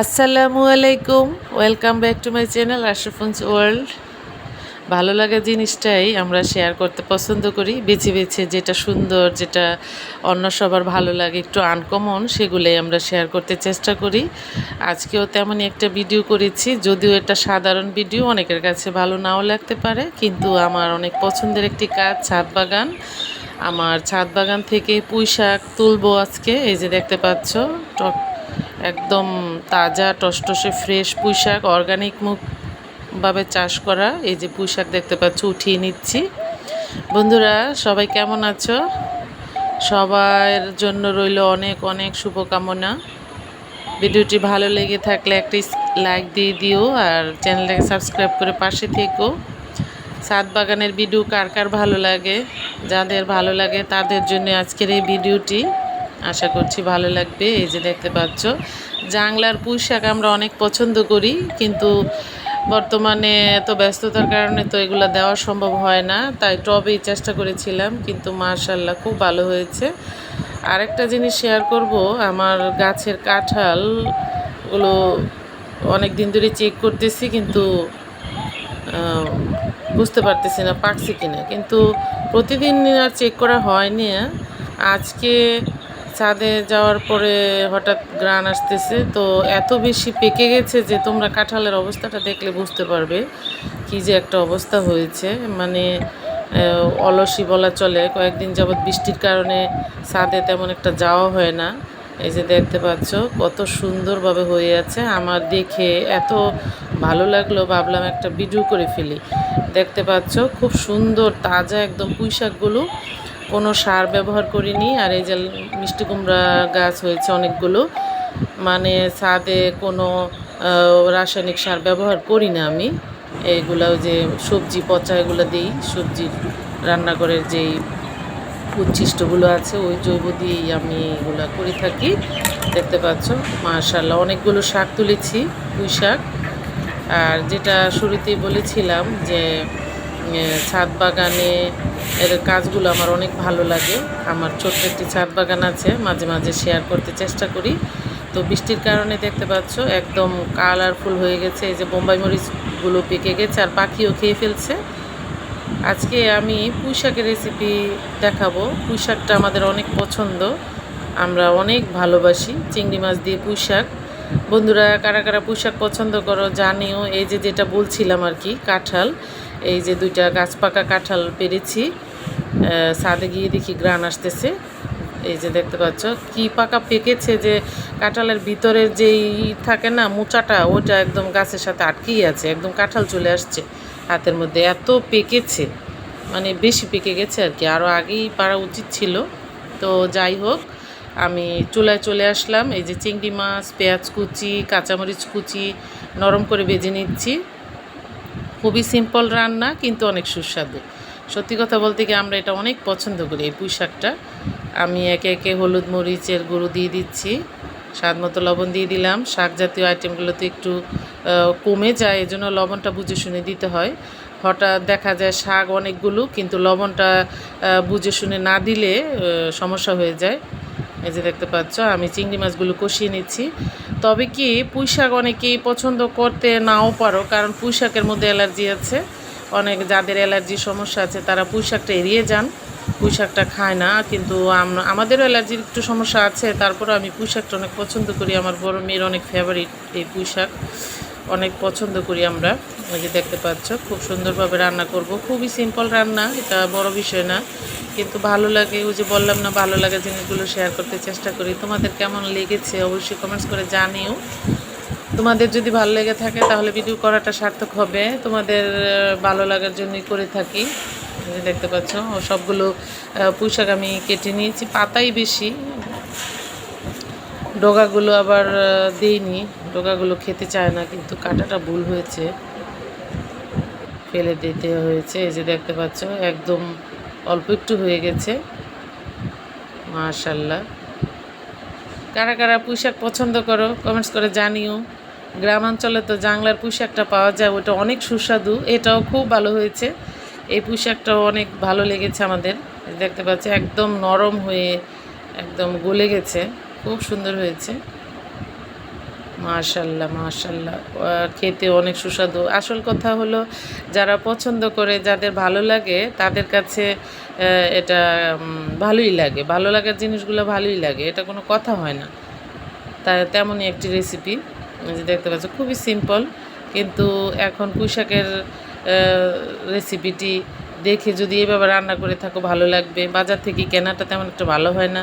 আসসালামু আলাইকুম। Welcome back to my channel Ashrafun's world ভালো লাগা জিনিসটাই আমরা শেয়ার করতে পছন্দ করি। বেছে বেছে যেটা সুন্দর, যেটা অন্য সবার ভালো লাগে, একটু আনকমন সেগুলোই আমরা শেয়ার করতে চেষ্টা করি। আজকেও তেমনই একটা ভিডিও করেছি, যদিও এটা সাধারণ ভিডিও অনেকের কাছে ভালো নাও লাগতে পারে, কিন্তু আমার অনেক পছন্দের একটি কাজ, ছাদ বাগান। আমার ছাদ বাগান থেকে পুঁই শাক তুলবো আজকে, এই যে দেখতে পাচ্ছ, টক একদম তাজা, টসটসে ফ্রেশ পুঁই শাক অর্গানিক মুখভাবে চাষ করা। এই যে পুঁই শাক দেখতে পাচ্ছ, উঠিয়ে নিচ্ছি। বন্ধুরা, সবাই কেমন আছো? সবার জন্য রইল অনেক অনেক শুভকামনা। ভিডিওটি ভালো লেগে থাকলে একটা লাইক দিয়ে দিও আর চ্যানেলটাকে সাবস্ক্রাইব করে পাশে থেকো। সাত বাগানের ভিডিও কার কার ভালো লাগে? যাদের ভালো লাগে তাদের জন্য আজকের এই ভিডিওটি। আশা করছি ভালো লাগবে, এই যে দেখতে পাচ্ছ। জাংলার পুঁই শাক আমরা অনেক পছন্দ করি, কিন্তু বর্তমানে এত ব্যস্ততার কারণে তো এগুলো দেওয়া সম্ভব হয় না, তাই টবেই চেষ্টা করেছিলাম, কিন্তু মার্শাল্লাহ খুব ভালো হয়েছে। আরেকটা জিনিস শেয়ার করব, আমার গাছের কাঁঠালগুলো অনেক দিন ধরে চেক করতেছি, কিন্তু বুঝতে পারতেছি না পাকছে কিনা, কিন্তু প্রতিদিন আর চেক করা হয়নি। আজকে ছাদে যাওয়ার পরে হঠাৎ গ্রান আসতেছে, তো এত বেশি পেকে গেছে যে তোমরা কাঁঠালের অবস্থাটা দেখলে বুঝতে পারবে কি যে একটা অবস্থা হয়েছে। মানে অলসি বলা চলে, কয়েকদিন যাবৎ বৃষ্টির কারণে ছাদে তেমন একটা যাওয়া হয় না। এই যে দেখতে পাচ্ছ, কত সুন্দরভাবে হয়ে আছে। আমার দেখে এত ভালো লাগল, ভাবলাম একটা ভিডিও করে ফেলি। দেখতে পাচ্ছ, খুব সুন্দর, তাজা একদম পুঁই শাকগুলো কোনো সার ব্যবহার করিনি, আর এই যে মিষ্টি কুমড়া গাছ হয়েছে অনেকগুলো মানে ছাদে কোনো রাসায়নিক সার ব্যবহার করি না আমি। এগুলো যে সবজি পচা, এগুলো দিই, সবজি রান্নাঘরের যেই উচ্ছিষ্টগুলো আছে, ওই জৈব দিয়েই আমি এগুলো করে থাকি। দেখতে পাচ্ছ মাশাল্লাহ অনেকগুলো শাক তুলেছি, পুঁই শাক। আর যেটা শুরুতেই বলেছিলাম যে ছাদ বাগানে এর কাজগুলো আমার অনেক ভালো লাগে। আমার ছোট্ট একটি ছাদ বাগান আছে, মাঝে মাঝে শেয়ার করতে চেষ্টা করি। তো বৃষ্টির কারণে দেখতে পাচ্ছ, একদম কালারফুল হয়ে গেছে। এই যে বোম্বাই মরিচগুলো পেকে গেছে আর পাখিও খেয়ে ফেলছে। আজকে আমি পুঁই শাকের রেসিপি দেখাবো। পুঁই শাকটা আমাদের অনেক পছন্দ। আমরা অনেক ভালোবাসি চিংড়ি মাছ দিয়ে পুঁই শাক বন্ধুরা, কারা কারা পুঁই শাক পছন্দ করো জানিও। এই যে যেটা বলছিলাম আর কি, কাঁঠাল। এই যে দুইটা গাছ পাকা কাঁঠাল পেরেছি। ছাদে গিয়ে দেখি গ্রান আসতেছে। এই যে দেখতে পাচ্ছ, কি পাকা পেকেছে যে কাঁঠালের ভিতরের যেই থাকে না মোচাটা, ওটা একদম গাছের সাথে আটকেই আছে, একদম কাঁঠাল চলে আসছে হাতের মধ্যে। এত পেকেছে মানে বেশি পেকে গেছে আর কি। আরও আগেই পারা উচিত ছিল। তো যাই হোক, আমি চুলায় চলে আসলাম। এই যে চিংড়ি মাছ, পেঁয়াজ কুচি, কাঁচামরিচ কুচি নরম করে বেজে নিচ্ছি। খুবই সিম্পল রান্না, কিন্তু অনেক সুস্বাদু। সত্যি কথা বলতে গিয়ে আমরা এটা অনেক পছন্দ করি এই পুঁই শাকটা আমি একে একে হলুদ মরিচের গুঁড়ো দিয়ে দিচ্ছি, স্বাদ মতো লবণ দিয়ে দিলাম। শাক জাতীয় আইটেমগুলোতে একটু কমে যায়, এজন্য লবণটা বুঝে শুনে দিতে হয়। হঠাৎ দেখা যায় শাক অনেকগুলো, কিন্তু লবণটা বুঝে শুনে না দিলে সমস্যা হয়ে যায়। এই যে দেখতে পাচ্ছ, আমি চিংড়ি মাছগুলো কষিয়ে নিচ্ছি। তবে কি পুঁই শাক অনেকেই পছন্দ করতে নাও পারো, কারণ পুঁই শাকের মধ্যে অ্যালার্জি আছে। অনেক যাদের অ্যালার্জির সমস্যা আছে, তারা পুঁই শাকটা এড়িয়ে যান। পুঁই শাকটা খায় না, কিন্তু আমাদেরও অ্যালার্জির একটু সমস্যা আছে। তারপরে আমি পুঁই শাকটা অনেক পছন্দ করি। আমার বড় মেয়ের অনেক ফেভারিট এই পুঁই শাক অনেক পছন্দ করি আমরা। ওই যে দেখতে পাচ্ছ, খুব সুন্দরভাবে রান্না করব। খুবই সিম্পল রান্না, এটা বড় বিষয় না। কিন্তু ভালো লাগে, ওই যে বললাম না, ভালো লাগে জিনিসগুলো শেয়ার করতে চেষ্টা করি। তোমাদের কেমন লেগেছে অবশ্যই কমেন্টস করে জানিও। তোমাদের যদি ভালো লেগে থাকে, তাহলে ভিডিও করাটা সার্থক হবে। তোমাদের ভালো লাগার জন্যই করে থাকি। দেখতে পাচ্ছ ও সবগুলো পুঁইশাক আমি কেটে নিয়েছি, পাতাই বেশি। ডগাগুলো আবার দিইনি। ডগাগুলো খেতে চায় না, কিন্তু কাটাটা ভুল হয়েছে। ফেলে দিতে হয়েছে, এই যে দেখতে পাচ্ছ, একদম অল্প একটু হয়ে গেছে। মাশাল্লাহ। কারা কারা পুঁইশাক পছন্দ করো কমেন্টস করে জানিও। গ্রামাঞ্চলে তো জাংলার পুঁইশাকটা পাওয়া যায়, ওটা অনেক সুস্বাদু, এটাও খুব ভালো হয়েছে। এই পুঁইশাকটাও অনেক ভালো লেগেছে আমাদের। দেখতে পাচ্ছি, একদম নরম হয়ে একদম গলে গেছে। খুব সুন্দর হয়েছে। মাশাল্লাহ মাশাল্লাহ খেতে অনেক সুস্বাদু। আসল কথা হলো, যারা পছন্দ করে, যাদের ভালো লাগে, তাদের কাছে এটা ভালোই লাগে। ভালো লাগার জিনিসগুলো ভালোই লাগে। এটা কোনো কথা হয় না। তা, তেমনই একটি রেসিপি যে দেখতে পাচ্ছ, খুবই সিম্পল কিন্তু এখন পুঁইশাকের রেসিপিটি দেখে যদি এভাবে রান্না করে থাকো, ভালো লাগবে। বাজার থেকে কেনাটা তেমন একটা ভালো হয় না।